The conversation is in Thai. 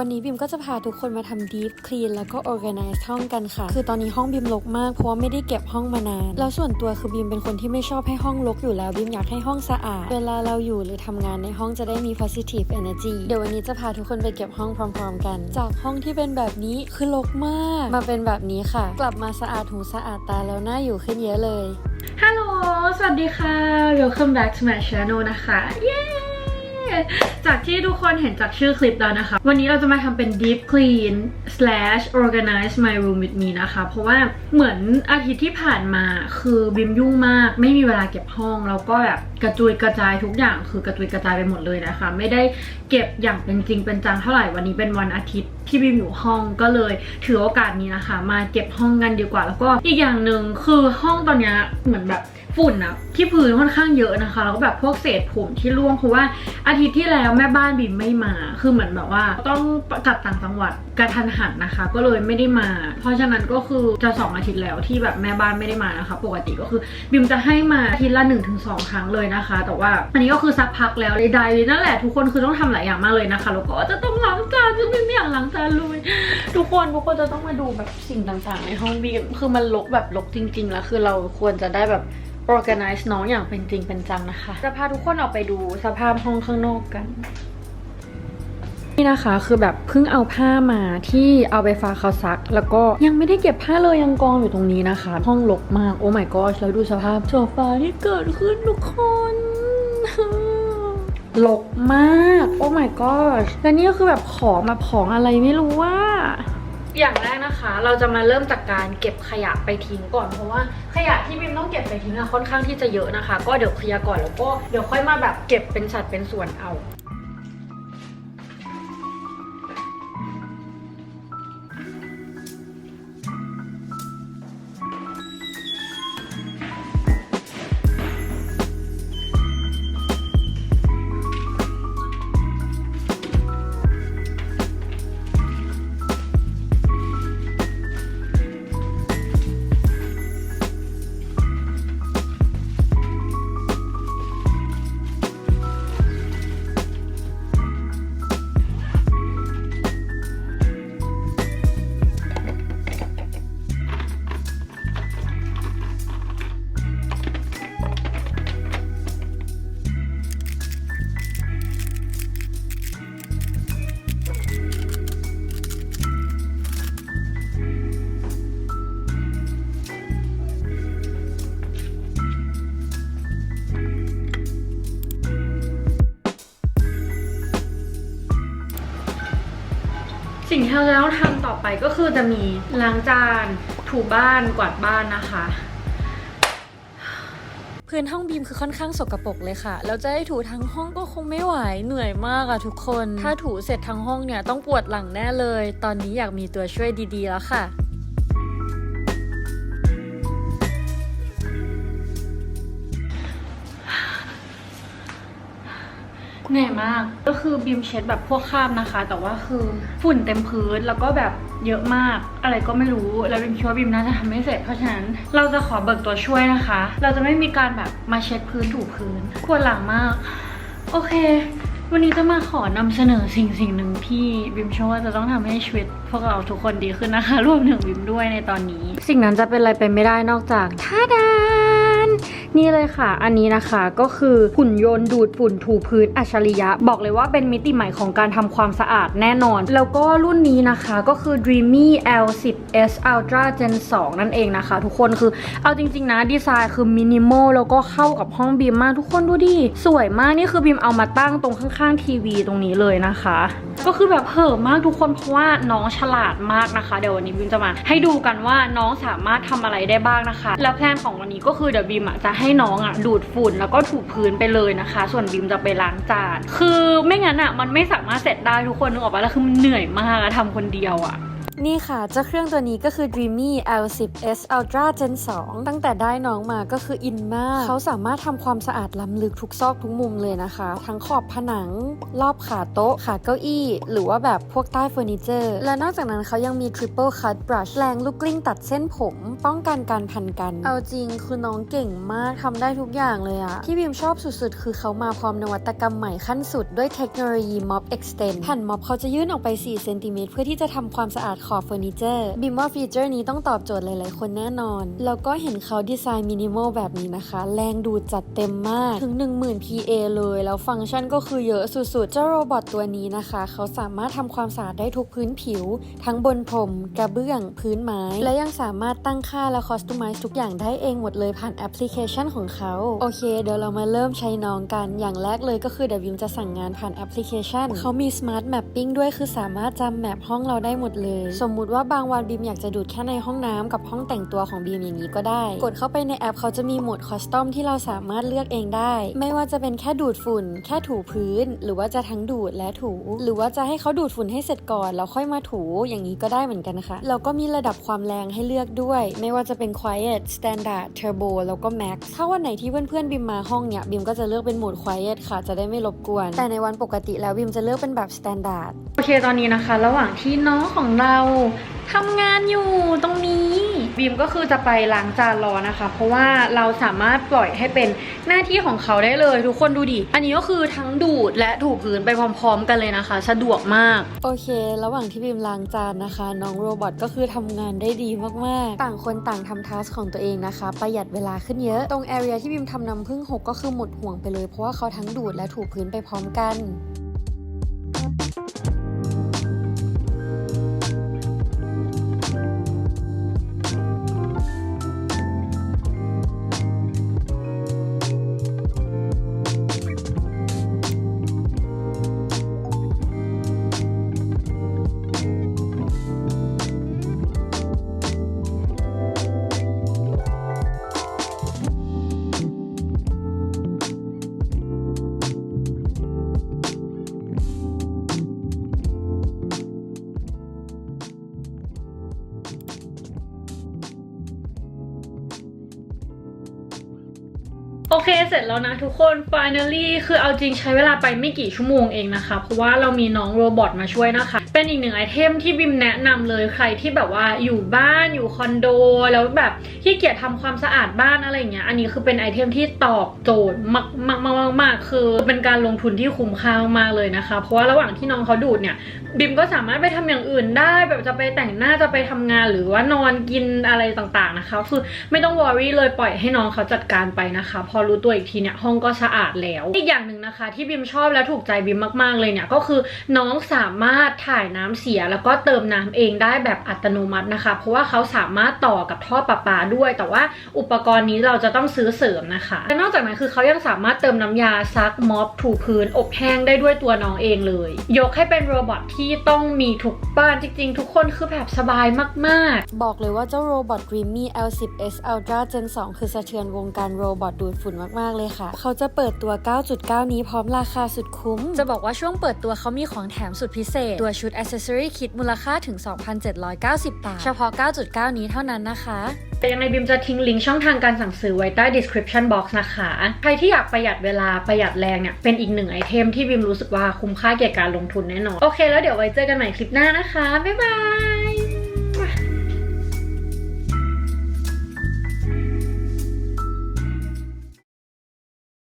วันนี้บิมก็จะพาทุกคนมาทำ deep clean แล้วก็ organize ห้องกันค่ะ คือตอนนี้ห้องบิมรกมากเพราะว่าไม่ได้เก็บห้องมานาน แล้วส่วนตัวคือบิมเป็นคนที่ไม่ชอบให้ห้องรกอยู่แล้วบิมอยากให้ห้องสะอาด เวลาเราอยู่หรือทำงานในห้องจะได้มี positive energy เดี๋ยววันนี้จะพาทุกคนไปเก็บห้องพร้อม ๆ กัน จากห้องที่เป็นแบบนี้คือรกมาก มาเป็นแบบนี้ค่ะ กลับมาสะอาดหูสะอาดตาแล้วน่าอยู่ขึ้นเยอะเลยฮัลโหลสวัสดีค่ะ welcome back to my channel นะคะเย้ จากที่ทุกคนเห็นจากชื่อคลิปแล้วนะคะ วันนี้เราจะมาทำเป็น deep clean slash organize my room with me นะคะ เพราะว่าเหมือนอาทิตย์ที่ผ่านมาคือบิมยุ่งมาก ไม่มีเวลาเก็บห้อง แล้วก็แบบกระจุยกระจายทุกอย่างคือกระจุยกระจายไปหมดเลยนะคะ ไม่ได้เก็บอย่างเป็นจริงเป็นจังเท่าไหร่วันนี้เป็นวันอาทิตย์ ที่บิมอยู่ห้องก็เลยถือโอกาสนี้นะคะ มาเก็บห้องกันดีกว่า แล้วก็อีกอย่างหนึ่งคือห้องตอนนี้เหมือนแบบฝุ่นอะที่พื้นค่อนข้างเยอะนะคะแล้วก็แบบพวกเศษผมที่ร่วงเพราะว่าอาทิตย์ที่แล้วแม่บ้านบิมไม่มา คือเหมือนแบบว่าต้องกลับต่างจังหวัดกระทันหันนะคะ ก็เลยไม่ได้มา เพราะฉะนั้นก็คือจะสองอาทิตย์แล้วที่แบบแม่บ้านไม่ได้มานะคะ ปกติก็คือบิมจะให้มาอาทิตย์ละ1นถึงสครั้งเลยนะคะ แต่ว่าอันนี้ก็คือสักพักแล้วใดๆนั่นแหละทุกคนคือต้องทำหลายอย่างมากเลยนะคะแล้วก็จะต้องล้างจานซึ่งบิมไม่อยากล้างจานเลยทุกคนทุกคนจะต้องมาดูแบบสิ่งต่างๆ ในห้องบีมคือมันรกแบบรกจริง ๆ แล้ว คือเราควรจะได้แบบ organize น้องอย่างเป็นจริงเป็นจังนะคะ จะพาทุกคนออกไปดูสภาพห้องข้างนอกกัน นี่นะคะคือแบบเพิ่งเอาผ้ามาที่เอาไปฝาเขาซัก แล้วก็ยังไม่ได้เก็บผ้าเลยยังกองอยู่ตรงนี้นะคะ ห้องรกมากโอ้ my god แล้วดูสภาพโซฟาที่เกิดขึ้นทุกคน รกมาก โอ้ my god และนี่ก็คือแบบของมาของอะไรไม่รู้ว่าอย่างแรกนะคะ เราจะมาเริ่มจากการเก็บขยะไปทิ้งก่อนเพราะว่าขยะที่บิมต้องเก็บไปทิ้งอะค่อนข้างที่จะเยอะนะคะ ก็เดี๋ยวเคลียร์ก่อนแล้วก็เดี๋ยวค่อยมาแบบเก็บเป็นสัดเป็นส่วนเอา สิ่งที่เราจะต้องทำต่อไปก็คือจะมีล้างจาน ถูบ้านกวาดบ้านนะคะพื้นห้องบีมคือค่อนข้างสกปรกเลยค่ะ แล้วจะให้ถูทั้งห้องก็คงไม่ไหว เหนื่อยมากอะทุกคน ถ้าถูเสร็จทั้งห้องเนี่ยต้องปวดหลังแน่เลย ตอนนี้อยากมีตัวช่วยดีๆแล้วค่ะ เหนื่อยมาก ก็คือบีมเช็ดแบบพวกคราบนะคะ แต่ว่าคือฝุ่นเต็มพื้นแล้วก็แบบเยอะมาก อะไรก็ไม่รู้ แล้วบีมคิดว่าบีมน่าจะทำไม่เสร็จ เพราะฉะนั้นเราจะขอเบิกตัวช่วยนะคะ เราจะไม่มีการแบบมาเช็ดพื้นถูพื้นปวดหลังมาก โอเค วันนี้จะมาขอนำเสนอสิ่งสิ่งหนึ่งที่บิมเชื่อว่าจะต้องทำให้ชีวิตพวกเราทุกคนดีขึ้นนะคะ รวมถึงบิมด้วยในตอนนี้ สิ่งนั้นจะเป็นอะไรไปไม่ได้นอกจากท่าดา นนี่เลยค่ะ อันนี้นะคะก็คือหุ่นยนต์ดูดฝุ่นถูพื้นอัจฉริยะ บอกเลยว่าเป็นมิติใหม่ของการทำความสะอาดแน่นอน แล้วก็รุ่นนี้นะคะก็คือ Dreamy L10 S Ultra Gen 2 นั่นเองนะคะ ทุกคนคือเอาจริง ๆ นะดีไซน์คือมินิมอลแล้วก็เข้ากับห้องบีมมากทุกคนดูดิสวยมากนี่คือบีมเอามาตั้งตรงข้างๆทีวีตรงนี้เลยนะคะ ก็คือแบบเห่อมากทุกคนเพราะว่าน้องฉลาดมากนะคะ เดี๋ยววันนี้บิมจะมา ให้ดูกันว่าน้องสามารถทำอะไรได้บ้างนะคะ แล้วแพลนของวันนี้ก็คือเดี๋ยวบิมจะให้น้องอะดูดฝุ่นแล้วก็ถูพื้นไปเลยนะคะ ส่วนบิมจะไปล้างจานคือไม่งั้นอะมันไม่สามารถเสร็จได้ทุกคนนึกออกปะแล้วคือมันเหนื่อยมากทำคนเดียวอะ นี่ค่ะเจ้าเครื่องตัวนี้ก็คือ Dreamy L10s Ultra Gen 2 ตั้งแต่ได้น้องมาก็คืออินมาก เขาสามารถทำความสะอาดล้ำลึกทุกซอกทุกมุมเลยนะคะ ทั้งขอบผนัง รอบขาโต๊ะ ขาเก้าอี้ หรือว่าแบบพวกใต้เฟอร์นิเจอร์ และนอกจากนั้นเขายังมี Triple Cut Brush แรงลูกกลิ้งตัดเส้นผม ป้องกันการพันกัน เอาจริงคือน้องเก่งมากทำได้ทุกอย่างเลยอะที่บีมชอบสุดๆ คือเขามาพร้อมนวัตกรรมใหม่ขั้นสุดด้วยเทคโนโลยี Mop Extend แผ่นม็อบเขาจะยื่นออกไป4เซนติเมตรเพื่อที่จะทำความสะอาดขอบเฟอร์นิเจอร์บีมว่าฟีเจอร์นี้ต้องตอบโจทย์หลายๆ คนแน่นอน แล้วก็เห็นเขาดีไซน์มินิมอลแบบนี้นะคะ แรงดูดจัดเต็มมากถึง 10,000 PA เลย แล้วฟังก์ชันก็คือเยอะสุดๆ เจ้าโรบอทตัวนี้นะคะ เขาสามารถทำความสะอาดได้ทุกพื้นผิว ทั้งบนพรม กระเบื้อง พื้นไม้ และยังสามารถตั้งค่าและคอสตูมไมซ์ทุกอย่างได้เองหมดเลยผ่านแอปพลิเคชันของเขา โอเค เดี๋ยวเรามาเริ่มใช้น้องกัน อย่างแรกเลยก็คือเดี๋ยววิมจะสั่งงานผ่านแอปพลิเคชัน เขามี Smart Mapping ด้วยคือสามารถจำแมปห้องเราได้หมดเลยสมมุติว่าบางวันบีมอยากจะดูดแค่ในห้องน้ำกับห้องแต่งตัวของบีมอย่างนี้ก็ได้ กดเข้าไปในแอปเขาจะมีโหมดคอสตอมที่เราสามารถเลือกเองได้ ไม่ว่าจะเป็นแค่ดูดฝุ่น แค่ถูพื้น หรือว่าจะทั้งดูดและถู หรือว่าจะให้เขาดูดฝุ่นให้เสร็จก่อนแล้วค่อยมาถูอย่างนี้ก็ได้เหมือนกันนะคะแล้วก็มีระดับความแรงให้เลือกด้วย ไม่ว่าจะเป็น quiet standard turbo แล้วก็ max ถ้าวันไหนที่เพื่อนๆบิมมาห้องเนี่ยบิมก็จะเลือกเป็นโหมด quiet ค่ะ จะได้ไม่รบกวน แต่ในวันปกติแล้วบิมจะเลือกเป็นแบบ standard โอเคตอนนี้นะคะ ระหว่างที่น้องของเราทำงานอยู่ตรงนี้บีมก็คือจะไปล้างจานรอนะคะ เพราะว่าเราสามารถปล่อยให้เป็นหน้าที่ของเขาได้เลย ทุกคนดูดิ อันนี้ก็คือทั้งดูดและถูพื้นไปพร้อมๆ กันเลยนะคะ สะดวกมาก โอเค ระหว่างที่บิมล้างจานนะคะ น้องโรบอทก็คือทำงานได้ดีมากๆ ต่างคนต่างทำทัสของตัวเองนะคะ ประหยัดเวลาขึ้นเยอะ ตรงแอเรียที่บิมทำน้ำผึ้งหกก็คือหมดห่วงไปเลย เพราะว่าเขาทั้งดูดและถูพื้นไปพร้อมกัน โอเคเสร็จแล้วนะทุกคน finally คือเอาจริงใช้เวลาไปไม่กี่ชั่วโมงเองนะคะ เพราะว่าเรามีน้องโรบอทมาช่วยนะคะ เป็นอีกหนึ่งไอเทมที่บิมแนะนำเลยใครที่แบบว่าอยู่บ้านอยู่คอนโด แล้วแบบขี้เกียจทำความสะอาดบ้านอะไรอย่างเงี้ยอันนี้คือเป็นไอเทมที่ตอบโจทย์มากมากมากมากๆคือเป็นการลงทุนที่คุ้มค่ามากเลยนะคะ เพราะว่าระหว่างที่น้องเขาดูดเนี่ยบิมก็สามารถไปทำอย่างอื่นได้ แบบจะไปแต่งหน้าจะไปทำงานหรือว่านอนกินอะไรต่างๆนะคะ คือไม่ต้องวอรี่เลยปล่อยให้น้องเขาจัดการไปนะคะ พอรู้ตัวอีกทีเนี่ยห้องก็สะอาดแล้ว อีกอย่างหนึ่งนะคะ ที่บิมชอบและถูกใจบิมมากๆเลยเนี่ยก็คือน้องสามารถถ่ายน้ำเสีย แล้วก็เติมน้ำเองได้แบบอัตโนมัตินะคะ เพราะว่าเขาสามารถต่อกับท่อประปาด้วย แต่ว่าอุปกรณ์นี้เราจะต้องซื้อเสริมนะคะและนอกจากนั้นคือเขายังสามารถเติมน้ำยาซักม็อบถูพื้น อบแห้งได้ด้วยตัวน้องเองเลย ยกให้เป็นโรบอทที่ต้องมีทุกบ้านจริง ๆ ทุกคนคือแบบสบายมากๆ บอกเลยว่าเจ้าโรบอท Dreamy L10s Ultra Gen 2 คือสะเทือนวงการโรบอทดูดฝุ่นมาก ๆ เลยค่ะ เขาจะเปิดตัว 9.9 นี้พร้อมราคาสุดคุ้ม จะบอกว่าช่วงเปิดตัวเขามีของแถมสุดพิเศษ ตัวชุด Accessory Kit มูลค่าถึง 2,790 บาท เฉพาะ 9.9 นี้เท่านั้นนะคะแต่ยังไงบิมจะทิ้งลิงก์ช่องทางการสั่งซื้อไว้ใต้ description box นะคะ ใครที่อยากประหยัดเวลาประหยัดแรงเนี่ย เป็นอีกหนึ่งไอเทมที่บิมรู้สึกว่าคุ้มค่าแก่การลงทุนแน่นอน โอเคแล้วเดี๋ยวไว้เจอกันใหม่คลิปหน้านะคะ บ๊ายบาย